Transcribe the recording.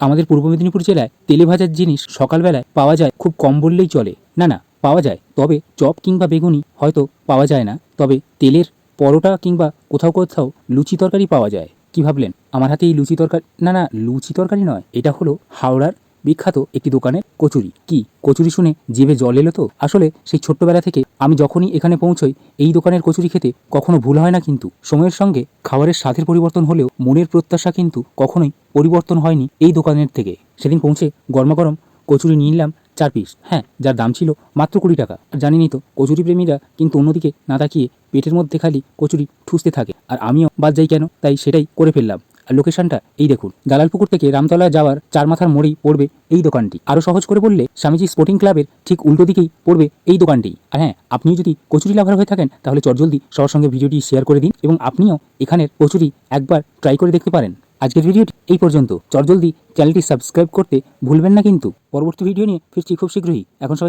আমাদের পূর্ব মেদিনীপুর জেলায় তেলে ভাজার জিনিস সকালবেলায় পাওয়া যায় খুব কম বললেই চলে। না না, পাওয়া যায়। তবে চপ কিংবা বেগুনি হয়তো পাওয়া যায় না। তবে তেলের পরোটা কিংবা কোথাও কোথাও লুচি তরকারি পাওয়া যায়। কি ভাবলেন? আমার হাতে এই লুচি তরকারি না না, লুচি তরকারি নয়। এটা হলো হাওড়ার বিখ্যাত একটি দোকানের কচুরি। কি? কচুরি শুনে জিভে জল এলো তো? আসলে সেই ছোট্টবেলা থেকে আমি যখনই এখানে পৌঁছই, এই দোকানের কচুরি খেতে কখনো ভুল হয় না কিন্তু। সময়ের সঙ্গে খাবারের স্বাদের পরিবর্তন হলেও মনের প্রত্যাশা কিন্তু কখনোই পরিবর্তন হয়নি এই দোকানের থেকে। সেদিন পৌঁছে গরমাগরম কচুরি নিয়ে নিলাম চার পিস। হ্যাঁ যার দাম ছিল মাত্র কুড়ি টাকা। আর জানিনি তো, কচুরি প্রেমীরা কিন্তু অন্যদিকে না তাকিয়ে পেটের মধ্যে খালি কচুরি ঠুসতে থাকে। আর আমিও বাদ যাই কেন? তাই সেটাই করে ফেললাম। আর লোকেশনটা, এই দেখুন। দালালপুকুর থেকে রামতলা যাওয়ার চার মাথার মোড়েই পড়বে এই দোকানটি। আরও সহজ করে বললে, স্বামীজি স্পোর্টিং ক্লাবের ঠিক উল্টো দিকেই পড়বে এই দোকানটি। আর হ্যাঁ আপনিও যদি কচুরি লাভার হয়ে থাকেন, তাহলে চটজলদি সবার সঙ্গে ভিডিওটি শেয়ার করে দিন এবং আপনিও এখানের কচুরি একবার ট্রাই করে দেখতে পারেন। আজকের ভিডিওটি এই পর্যন্ত। চটজলদি চ্যানেলটি সাবস্ক্রাইব করতে ভুলবেন না কিন্তু। পরবর্তী ভিডিও নিয়ে ফিরছি খুব শীঘ্রই। এখন সবাইকে